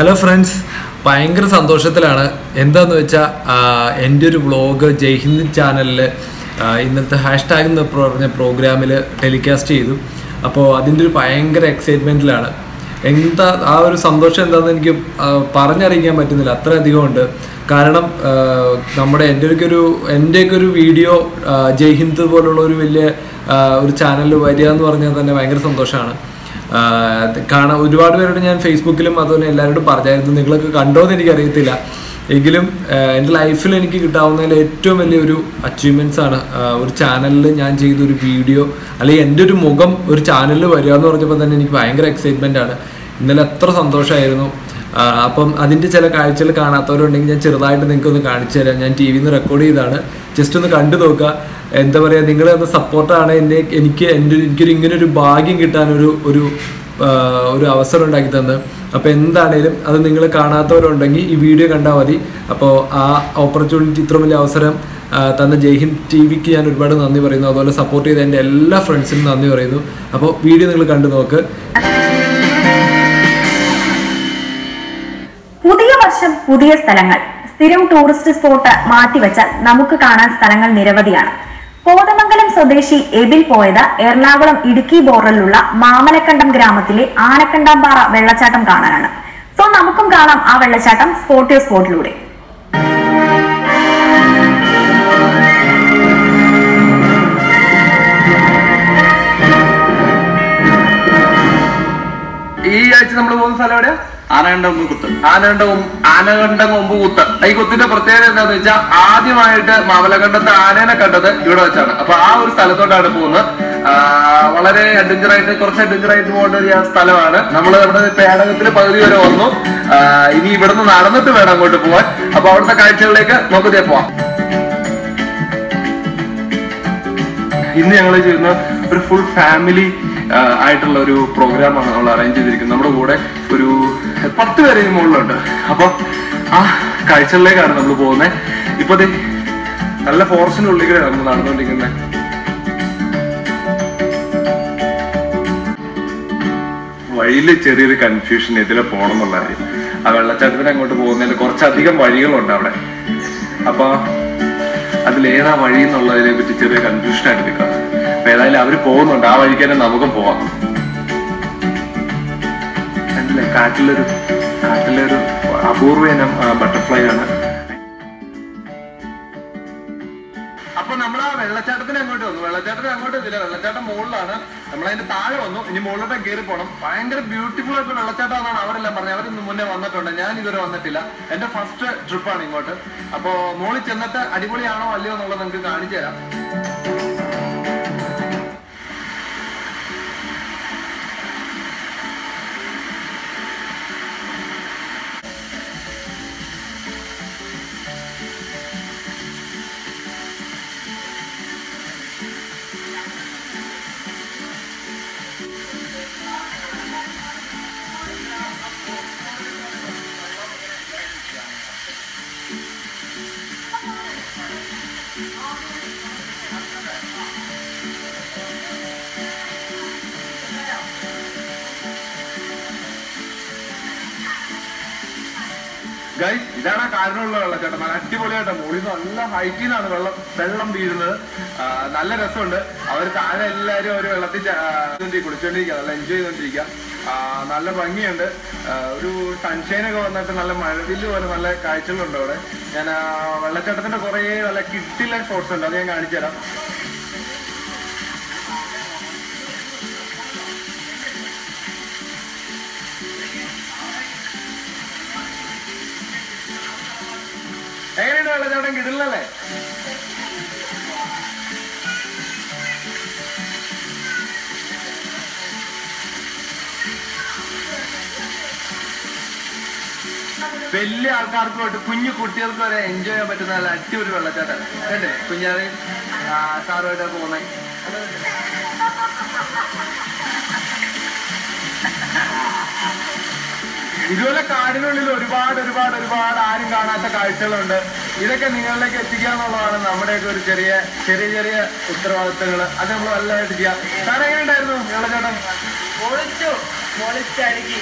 Hello friends ഭയങ്കര സന്തോഷത്തിലാണ്. എന്താന്ന് വെച്ചാൽ എന്റെ ഒരു വ്ളോഗ് ജയ്ഹിന്ദ് ചാനലിൽ ഇന്നത്തെ ഹാഷ്ടാഗ് എന്ന് പറഞ്ഞ പ്രോഗ്രാമിൽ ടെലികാസ്റ്റ് ചെയ്തു. അപ്പോൾ അതിന്റെ ഒരു ഭയങ്കര എക്സൈറ്റ്മെന്റിലാണ് എന്താ ആ ഒരു സന്തോഷം എന്താണെന്ന് എനിക്ക് പറഞ്ഞറിയിക്കാൻ പറ്റുന്നില്ല. അത്രയധികം ഉണ്ട്. കാരണം നമ്മുടെ എന്റെ ഒക്കെ ഒരു എന്റെയൊക്കെ ഒരു വീഡിയോ ജയ്ഹിന്ദ് പോലുള്ള ഒരു വലിയ ഒരു ചാനലിൽ വരിക എന്ന് പറഞ്ഞാൽ തന്നെ ഭയങ്കര സന്തോഷമാണ്. കാണാൻ ഒരുപാട് പേരോട് ഞാൻ ഫേസ്ബുക്കിലും അതുപോലെ എല്ലാവരോടും പറഞ്ഞായിരുന്നു. നിങ്ങളൊക്കെ കണ്ടോന്ന് എനിക്ക് അറിയത്തില്ല എങ്കിലും എന്റെ ലൈഫിൽ എനിക്ക് കിട്ടാവുന്നതിൽ ഏറ്റവും വലിയൊരു അച്ചീവ്മെന്റ്സ് ആണ്. ഒരു ചാനലിൽ ഞാൻ ചെയ്ത ഒരു വീഡിയോ അല്ലെങ്കിൽ എന്റെ ഒരു മുഖം ഒരു ചാനലിൽ വരിക എന്ന് പറഞ്ഞപ്പോൾ തന്നെ എനിക്ക് ഭയങ്കര എക്സൈറ്റ്മെന്റ് ആണ്. ഇന്നലെ എത്ര സന്തോഷമായിരുന്നു. അപ്പം അതിന്റെ ചില കാഴ്ചകൾ കാണാത്തവരുണ്ടെങ്കിൽ ഞാൻ ചെറുതായിട്ട് നിങ്ങൾക്ക് ഒന്ന് കാണിച്ചു തരാം. ഞാൻ ടി വിയിൽ നിന്ന് റെക്കോർഡ് ചെയ്താണ് ജസ്റ്റ് ഒന്ന് കണ്ടു നോക്കുക. എന്താ പറയുക നിങ്ങൾ തന്ന സപ്പോർട്ടാണ് എന്നെ എനിക്ക് എന്റെ എനിക്കൊരു ഇങ്ങനെ ഒരു ഭാഗ്യം കിട്ടാനൊരു ഒരു ഒരു അവസരം ഉണ്ടാക്കി തന്നത് അപ്പോൾ എന്താണേലും അത് നിങ്ങൾ കാണാത്തവരുണ്ടെങ്കിൽ ഈ വീഡിയോ കണ്ടാൽ മതി. അപ്പോൾ ആ ഓപ്പർച്യൂണിറ്റി ഇത്ര വലിയ അവസരം തന്ന ജയ്ഹിന്ദ് ടി വിക്ക് ഞാൻ ഒരുപാട് നന്ദി പറയുന്നു. അതുപോലെ സപ്പോർട്ട് ചെയ്ത എന്റെ എല്ലാ ഫ്രണ്ട്സിനും നന്ദി പറയുന്നു. അപ്പോൾ വീഡിയോ നിങ്ങൾ കണ്ടു നോക്ക്. വർഷം പുതിയ സ്ഥലങ്ങൾ. സ്ഥിരം ടൂറിസ്റ്റ് സ്പോട്ട് മാറ്റിവെച്ചാൽ നമുക്ക് കാണാൻ സ്ഥലങ്ങൾ നിരവധിയാണ്. കോതമംഗലം സ്വദേശി എബിൽ പോയത് എറണാകുളം ഇടുക്കി ബോർഡറിലുള്ള മാമലക്കണ്ടം ഗ്രാമത്തിലെ ആനക്കണ്ടാമ്പാറ വെള്ളച്ചാട്ടം കാണാനാണ്. സോ നമുക്കും കാണാം ആ വെള്ളച്ചാട്ടം സ്പോട്ടിയോ സ്പോട്ടിലൂടെ ഈ ആഴ്ച നമ്മൾ പോകുന്ന സ്ഥലം എവിടെയാ? ആനകണ്ട കുത്ത്. ആനകണ്ട ആനകണ്ട കൊമ്പ് കുത്ത്. ഈ കുത്തിന്റെ പ്രത്യേകത എന്താന്ന് വെച്ചാൽ ആദ്യമായിട്ട് മാമലകണ്ടത്തെ ആനേനെ കണ്ടത് ഇവിടെ വെച്ചാണ്. അപ്പൊ ആ ഒരു സ്ഥലത്തോട്ടാണ് പോകുന്നത്. വളരെ അഡ്വഞ്ചർ ആയിട്ട് കുറച്ച് അഡ്വഞ്ചർ ആയിട്ട് പോകേണ്ട ഒരു സ്ഥലമാണ്. നമ്മൾ നമ്മുടെ പേടകത്തിൽ പകുതി വരെ വന്നു. ഇനി ഇവിടുന്ന് നടന്നിട്ട് വേണം അങ്ങോട്ട് പോവാൻ. അപ്പൊ അവിടുത്തെ കാഴ്ചകളിലേക്ക് നമുക്ക് ദേ പോവാം. ഇന്ന് ഞങ്ങൾ ചെയ്യുന്ന ഒരു ഫുൾ ഫാമിലി ആയിട്ടുള്ള ഒരു പ്രോഗ്രാമാണ് നമ്മൾ അറേഞ്ച് ചെയ്തിരിക്കുന്നത്. നമ്മുടെ കൂടെ ഒരു പത്ത് പേരെ മുകളിലുണ്ട്. അപ്പൊ ആ കാഴ്ചകളിലേക്കാണ് നമ്മൾ പോകുന്നത് ഇപ്പൊ നല്ല ഫോറസ്റ്റിന്റെ ഉള്ളിലാണ് നമ്മൾ നടന്നുകൊണ്ടിരിക്കുന്നത് വഴിയിൽ ചെറിയൊരു കൺഫ്യൂഷൻ ഇതിലെ പോകണം എന്നുള്ള കാര്യം. ആ വെള്ളച്ചാട്ടത്തിന് അങ്ങോട്ട് പോകുന്നതിൽ കുറച്ചധികം വഴികളുണ്ട് അവിടെ. അപ്പൊ അതിലേതാ വഴി എന്നുള്ളതിനെ പറ്റി ചെറിയ കൺഫ്യൂഷൻ ആയിട്ട് നിൽക്കാം അപ്പൊ ഏതായാലും അവർ പോകുന്നുണ്ട്. ആ വഴിക്ക് തന്നെ നമുക്കും പോവാം. കണ്ടില്ലേ കാറ്റിലൊരു കാറ്റിലൊരു അപൂർവ ബട്ടർഫ്ലൈ ആണ്. അപ്പൊ നമ്മൾ ആ വെള്ളച്ചാട്ടത്തിന് അങ്ങോട്ട് വന്നു. വെള്ളച്ചാട്ടത്തിന് അങ്ങോട്ട് എത്തില്ല വെള്ളച്ചാട്ടം മുകളിലാണ്. നമ്മൾ അതിന്റെ താഴെ വന്നു. ഇനി മുകളിലോട്ട് കയറി പോകണം ഭയങ്കര ബ്യൂട്ടിഫുൾ ആയിട്ടുള്ള എന്നാണ് അവരെല്ലാം പറഞ്ഞത്. അവർ മുന്നേ വന്നിട്ടുണ്ട്. ഞാൻ ഇതുവരെ വന്നിട്ടില്ല. എന്റെ ഫസ്റ്റ് ട്രിപ്പാണ് ഇങ്ങോട്ട്. അപ്പോ മുകളിൽ ചെന്നിട്ട് അടിപൊളിയാണോ അല്ലയോ എന്നുള്ളത് നിങ്ങൾക്ക് കാണിച്ചു തരാം. ഗൈസ് ഇതാണ് കാരണമുള്ള വെള്ളച്ചാട്ടം നല്ല അടിപൊളിയായിട്ട് മുകളിൽ നിന്ന് നല്ല ഹൈറ്റിൽ നിന്നാണ് വെള്ളം വെള്ളം വീഴുന്നത്. നല്ല രസമുണ്ട്. അവർ താഴെ എല്ലാവരും ഒരു വെള്ളത്തിൽ കുളിച്ചോണ്ടിരിക്കുക നല്ല എൻജോയ് ചെയ്തോണ്ടിരിക്കുക. നല്ല ഭംഗിയുണ്ട്. ഒരു സൺഷൈൻ ഒക്കെ വന്നിട്ട് നല്ല മഴവിൽ പോലെ നല്ല കാഴ്ചകളുണ്ട് അവിടെ. ഞാൻ വെള്ളച്ചാട്ടത്തിന്റെ കുറെ നല്ല കിട്ടില്ല ഷോർട്സ് ഉണ്ട്. അത് ഞാൻ കാണിച്ചു തരാം വെള്ളച്ചാട്ടം കിടിലല്ലേ? വലിയ ആൾക്കാർക്ക് തൊട്ട് കുഞ്ഞു കുട്ടികൾക്ക് വരെ എൻജോയ് ചെയ്യാൻ പറ്റുന്ന നല്ല അടിപൊളി വെള്ളച്ചാട്ടം. കേട്ടെ കുഞ്ഞാറി സാറുമായിട്ടൊക്കെ പോകുന്നേ ഇതുപോലെ കാടിനുള്ളിൽ ഒരുപാട് ഒരുപാട് ഒരുപാട് ആരും കാണാത്ത കാഴ്ചകളുണ്ട്. ഇതൊക്കെ നിങ്ങളിലേക്ക് എത്തിക്കുക എന്നുള്ളതാണ് നമ്മുടെയൊക്കെ ഒരു ചെറിയ ചെറിയ ചെറിയ ഉത്തരവാദിത്തങ്ങൾ അത് നമ്മൾ നല്ലതായിട്ട് ചെയ്യാം. സാറേ എങ്ങനെ ഉണ്ടായിരുന്നു പൊളിച്ചു. പൊളിച്ചടുക്കി